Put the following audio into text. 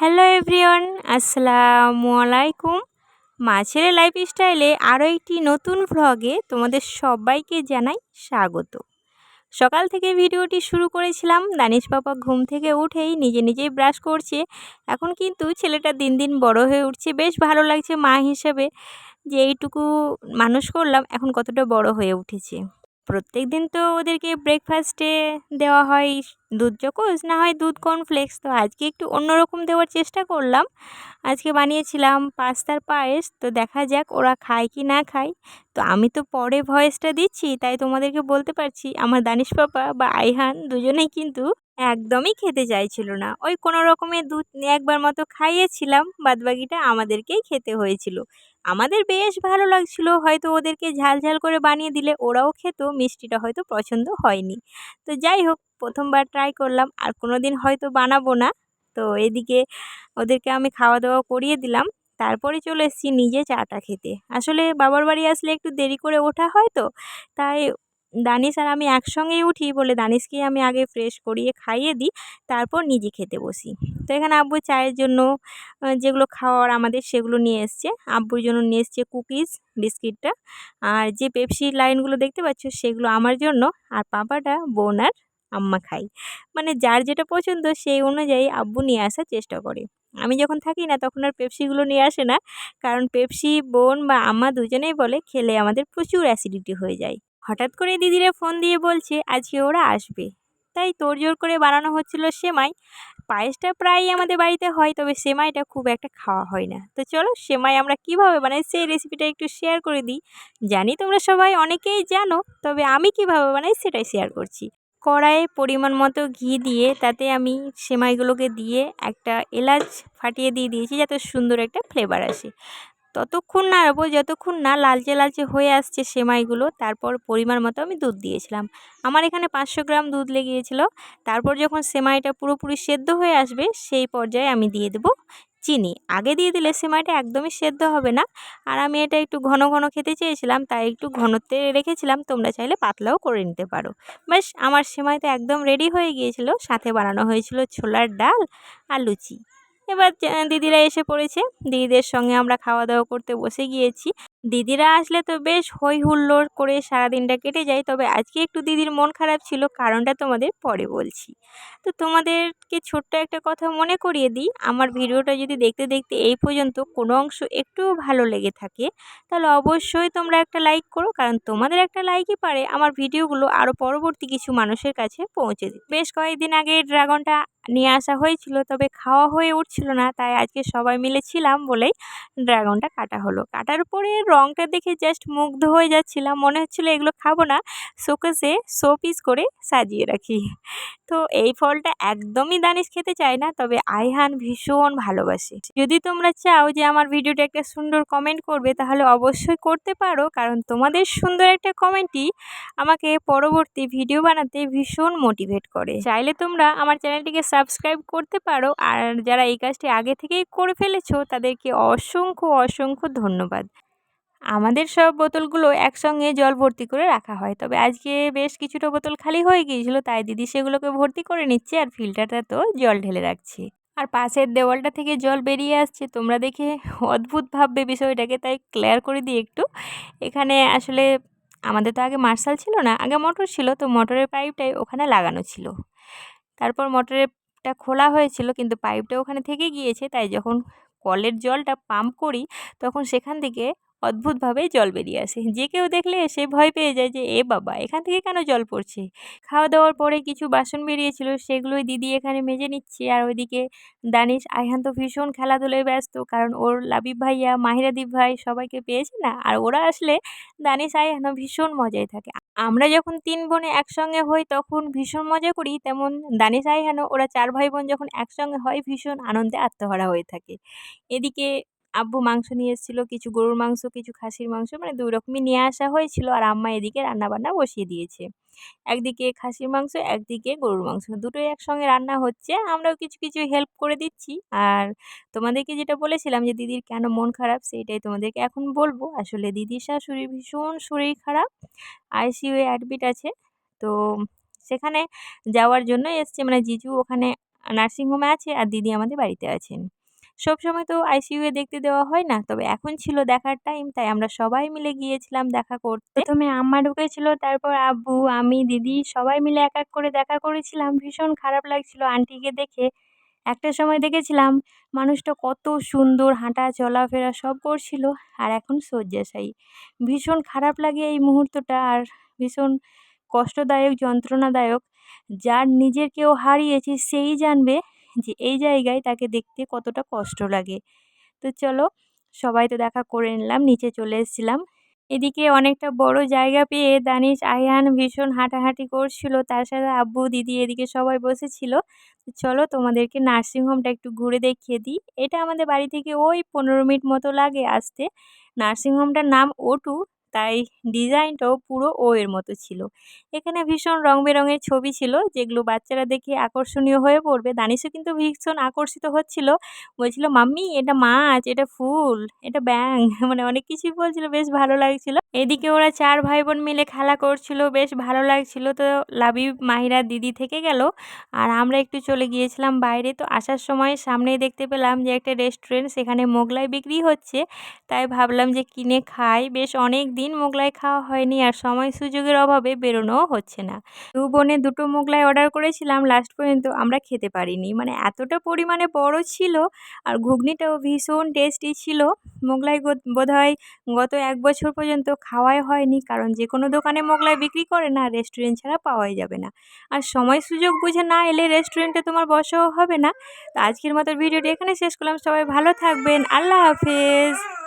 Hello everyone, আসসালামু আলাইকুম। মাছের লাইফ স্টাইলে আরও একটি নতুন ভ্লগে তোমাদের সবাইকে জানাই স্বাগত। সকাল থেকে ভিডিওটি শুরু করেছিলাম, দানিশ বাবা ঘুম থেকে উঠেই নিজে নিজেই ব্রাশ করছে। এখন কিন্তু ছেলেটা দিন দিন বড় হয়ে উঠছে, বেশ ভালো লাগছে মা হিসেবে। যে এইটুকু মানুষ করলাম, এখন কতটা বড় হয়ে উঠেছে। প্রত্যেক দিন তো ওদেরকে ব্রেকফাস্টে দেওয়া হয় দুধ চকোস না হয় দুধ কর্নফ্লেক্স তো আজকে একটু অন্যরকম দেওয়ার চেষ্টা করলাম। আজকে বানিয়েছিলাম পাস্তার পায়েস। তো দেখা যাক ওরা খায় কি না খায়। তো আমি তো পরে ভয়েসটা দিচ্ছি, তাই তোমাদেরকে বলতে পারছি, আমার দানিশ পাপা বা আইহান দুজনেই কিন্তু একদমই খেতে চাইছিল না। ওই কোনো রকমের দুধ একবার মতো খাইয়েছিলাম, বাদবাকিটা আমাদেরকেই খেতে হয়েছিল। আমাদের বেশ ভালো লাগছিল। হয়তো ওদেরকে ঝাল ঝাল করে বানিয়ে দিলে ওরাও খেত, মিষ্টিটা হয়তো পছন্দ হয়নি। তো যাই হোক, প্রথমবার ট্রাই করলাম, আর কোনো দিন হয়তো বানাবো না। তো এদিকে ওদেরকে আমি খাওয়া দাওয়া করিয়ে দিলাম। তারপরে চলে এসেছি নিজে চাটা খেতে। আসলে বাবার বাড়ি আসলে একটু দেরি করে ওঠা হয় তো, তাই দানিশ আর আমি একসঙ্গেই উঠি বলে দানিশকে আমি আগে ফ্রেশ করিয়ে খাইয়ে দিই, তারপর নিজে খেতে বসি। তো এখানে আব্বু চায়ের জন্য যেগুলো খাওয়ার আমাদের সেগুলো নিয়ে এসছে। আব্বুর জন্য নিয়ে এসছে কুকিজ বিস্কিটটা আর যে পেপসির লাইনগুলো দেখতে পাচ্ছ, সেগুলো আমার জন্য। আর পাপাটা, বোন আর আম্মা খাই মানে যার যেটা পছন্দ, সেই অনুযায়ী আব্বু নিয়ে আসার চেষ্টা করে। আমি যখন থাকি না, তখন আর পেপসিগুলো নিয়ে আসে না। কারণ পেপসি, বোন বা আম্মা দুজনেই বলে, খেলে আমাদের প্রচুর অ্যাসিডিটি হয়ে যায়। হঠাৎ করে দিদিরা ফোন দিয়ে বলছে, আজকে ওরা আসবে। তাই তোড়জোড় করে বানানো হচ্ছিল সেমাই। পায়েসটা প্রায়ই আমাদের বাড়িতে হয়, তবে সেমাইটা খুব একটা খাওয়া হয় না। তো চলো, সেমাই আমরা কীভাবে বানাই সেই রেসিপিটা একটু শেয়ার করে দিই। জানি তোমরা সবাই অনেকেই জানো, তবে আমি কীভাবে বানাই সেটাই শেয়ার করছি। কড়াইয়ে পরিমাণ মতো ঘি দিয়ে তাতে আমি সেমাইগুলোকে দিয়ে একটা এলাচ ফাটিয়ে দিয়ে দিয়েছি যাতে সুন্দর একটা ফ্লেভার আসে। ততক্ষণ না নাড়াবো, যতক্ষণ না লালচে লালচে হয়ে আসছে সেমাইগুলো, তারপর পরিমাণ মতো আমি দুধ দিয়েছিলাম। আমার এখানে পাঁচশো গ্রাম দুধ লেগিয়েছিলো তারপর যখন সেমাইটা পুরোপুরি সেদ্ধ হয়ে আসবে, সেই পর্যায়ে আমি দিয়ে দেবো চিনি। আগে দিয়ে দিলে সেমাইটা একদমই সেদ্ধ হবে না। আর আমি এটা একটু ঘন ঘন খেতে চেয়েছিলাম, তাই একটু ঘনত্বে রেখেছিলাম। তোমরা চাইলে পাতলাও করে নিতে পারো। ব্যাস আমার সেমাই তো একদম রেডি হয়ে গিয়েছিল। সাথে বানানো হয়েছিল ছোলার ডাল আর লুচি। এবার দিদিরা এসে পড়েছে। দিদিদের সঙ্গে আমরা খাওয়া দাওয়া করতে বসে গিয়েছি। দিদিরা আসলে তো বেশ হই হুল্লোড় করে সারাদিনটা কেটে যায়। তবে আজকে একটু দিদির মন খারাপ ছিল, কারণটা তোমাদের পরে বলছি। তো তোমাদেরকে ছোট্ট একটা কথা মনে করিয়ে দিই। আমার ভিডিওটা যদি দেখতে দেখতে এই পর্যন্ত কোনো অংশ একটুও ভালো লেগে থাকে, তাহলে অবশ্যই তোমরা একটা লাইক করো, কারণ তোমাদের একটা লাইকই পারে। আমার ভিডিওগুলো আরও পরবর্তী কিছু মানুষের কাছে পৌঁছে দিই বেশ কয়েকদিন আগে ড্রাগনটা নিয়ে আসা হয়েছিল। তবে খাওয়া হয়ে উঠছিল না, তাই আজকে সবাই মিলে ছিলাম বলেই ড্রাগনটা কাটা হলো। কাটার পরে রঙটা দেখে জাস্ট মুগ্ধ হয়ে যাচ্ছিলাম। মনে হচ্ছিল এগুলো খাব না, শোকেসে শো পিস করে সাজিয়ে রাখি। তো এই ফলটা একদমই দানিশ খেতে চায় না, তবে আইহান ভীষণ ভালোবাসে। যদি তোমরা চাও যে আমার ভিডিওটা একটা সুন্দর কমেন্ট করবে, তাহলে অবশ্যই করতে পারো, কারণ তোমাদের সুন্দর একটা কমেন্টই আমাকে পরবর্তী ভিডিও বানাতে ভীষণ মোটিভেট করে। চাইলে তোমরা আমার চ্যানেলটিকে সাবস্ক্রাইব করতে পারো। আর যারা এই কাজটি আগে থেকেই করে ফেলেছো, তাদেরকে অসংখ্য অসংখ্য ধন্যবাদ। আমাদের সব বোতলগুলো একসঙ্গে জল ভর্তি করে রাখা হয়। তবে আজকে বেশ কিছুটা বোতল খালি হয়ে গিয়েছিল, তাই দিদি সেগুলোকে ভর্তি করে নিচ্ছে আর ফিল্টারটা তো জল ঢেলে রাখছি। আর পাশের দেওয়ালটা থেকে জল বেরিয়ে আসছে। তোমরা দেখে অদ্ভুত ভাববে বিষয়টাকে, তাই ক্লিয়ার করে দিই একটু। এখানে আসলে আমাদের তো আগে মার্শাল ছিল না, আগে মোটর ছিল, তো মোটরের পাইপটাই ওখানে লাগানো ছিল। তারপর মোটরেরটা খোলা হয়েছিল, কিন্তু পাইপটা ওখানে থেকে গিয়েছে। তাই যখন কলের জলটা পাম্প করি, তখন সেখান থেকে অদ্ভুতভাবে জল বেরিয়ে আসে। যে কেউ দেখলে সে ভয় পেয়ে যায় যে, এ বাবা, এখান থেকে কেন জল পড়ছে? খাওয়া দাওয়ার পরে কিছু বাসন বেরিয়েছিল, সেগুলোই দিদি এখানে মেজে নিচ্ছে। আর ওইদিকে দানিশ আইহান তো ভীষণ খেলাধুলোয় ব্যস্ত, কারণ ওর লাবিব ভাইয়া, মাহিরাদীপ ভাই সবাইকে পেয়েছে না? আর ওরা আসলে দানিশ আইহানও ভীষণ মজায় থাকে। আমরা যখন তিন বোনে একসঙ্গে হই, তখন ভীষণ মজা করি। তেমন দানিশ আইহানও ওরা চার ভাই বোন যখন একসঙ্গে হয়, ভীষণ আনন্দে আত্মহারা হয়ে থাকে। এদিকে আব্বু মাংস নিয়ে এসেছিল কিছু গরুর মাংস, কিছু খাসির মাংস মানে দুই রকমই নিয়ে আসা হয়েছিল। আর আম্মা এদিকে রান্নাবান্না বসিয়ে দিয়েছে। একদিকে খাসির মাংস, একদিকে গরুর মাংস। দুটোই একসঙ্গে রান্না হচ্ছে। আমরাও কিছু কিছু হেল্প করে দিচ্ছি। আর তোমাদেরকে যেটা বলেছিলাম যে, দিদির কেন মন খারাপ? সেইটাই তোমাদেরকে এখন বলব। আসলে দিদির শাশুড়ি ভীষণ শরীর খারাপ আইসিইউ অ্যাডমিট আছে। তো সেখানে যাওয়ার জন্য এসছে। মানে জিজু ওখানে নার্সিংহোমে আছে আর দিদি আমাদের বাড়িতে আছেন। সব সময় তো আইসিইউয়ে দেখতে দেওয়া হয় না। তবে এখন ছিল দেখার টাইম তাই আমরা সবাই মিলে গিয়েছিলাম দেখা করতে। প্রথমে আম্মা ঢুকেছিল, তারপর আব্বু, আমি, দিদি সবাই মিলে এক এক করে দেখা করেছিলাম। ভীষণ খারাপ লাগছিল আন্টিকে দেখে। একটা সময় দেখেছিলাম, মানুষটা কত সুন্দর হাঁটা, চলাফেরা সব করছিল, আর এখন শয্যাশায়ী। ভীষণ খারাপ লাগে এই মুহূর্তটা, আর ভীষণ কষ্টদায়ক, যন্ত্রণাদায়ক। যার নিজের কেউ হারিয়েছে, সেই জানবে যে এই জায়গায় তাকে দেখতে কতটা কষ্ট লাগে। তো চলো সবাই তো দেখা করে নিলাম, নিচে চলে এসেছিলাম। এদিকে অনেকটা বড় জায়গা পেয়ে দানিশ, আয়ান ভীষণ হাঁটাহাঁটি করছিল, তার সাথে আব্বু, দিদি এদিকে সবাই বসেছিল। চলো তোমাদেরকে নার্সিংহোমটা একটু ঘুরে দেখিয়ে দিই। এটা আমাদের বাড়ি থেকে ওই পনেরো মিনিট মতো লাগে আসতে। নার্সিংহোমটার নাম ও টু তাই ডিজাইনটাও পুরো ও এর মতো ছিল। এখানে ভীষণ রং বেরঙের ছবি ছিল, যেগুলো বাচ্চারা দেখে আকর্ষণীয় হয়ে পড়বে। দানিশও কিন্তু ভীষণ আকর্ষিত হচ্ছিল। বলছিল, মাম্মি, এটা মাছ, এটা ফুল, এটা ব্যাং মানে অনেক কিছুই বলছিল, বেশ ভালো লাগছিল। এদিকে ওরা চার ভাই বোন মিলে খেলা করছিল, বেশ ভালো লাগছিল। তো লাবি মাহিরা দিদি থেকে গেল, আর আমরা একটু চলে গিয়েছিলাম বাইরে। তো আসার সময় সামনেই দেখতে পেলাম যে একটা রেস্টুরেন্ট, সেখানে মোগলাই বিক্রি হচ্ছে। তাই ভাবলাম যে কিনে খাই। বেশ অনেক দিন মোগলাই খাওয়া হয়নি আর সময় সুযোগের অভাবে বেরোনোও হচ্ছে না। দু বোনে দুটো মোগলাই অর্ডার করেছিলাম লাস্ট পর্যন্ত আমরা খেতে পারিনি। মানে এতটা পরিমাণে বড় ছিল আর ঘুগনিটাও ভীষণ টেস্টি ছিল। মোগলাই বোধ হয় গত এক বছর পর্যন্ত খাওয়াই হয়নি কারণ যে কোনো দোকানে মোগলাই বিক্রি করে না রেস্টুরেন্ট ছাড়া পাওয়াই যাবে না। আর সময় সুযোগ বুঝে না এলে রেস্টুরেন্টে তোমার বসাও হবে না। তো আজকের মতো ভিডিওটি এখানে শেষ করলাম। সবাই ভালো থাকবেন। আল্লাহ হাফেজ।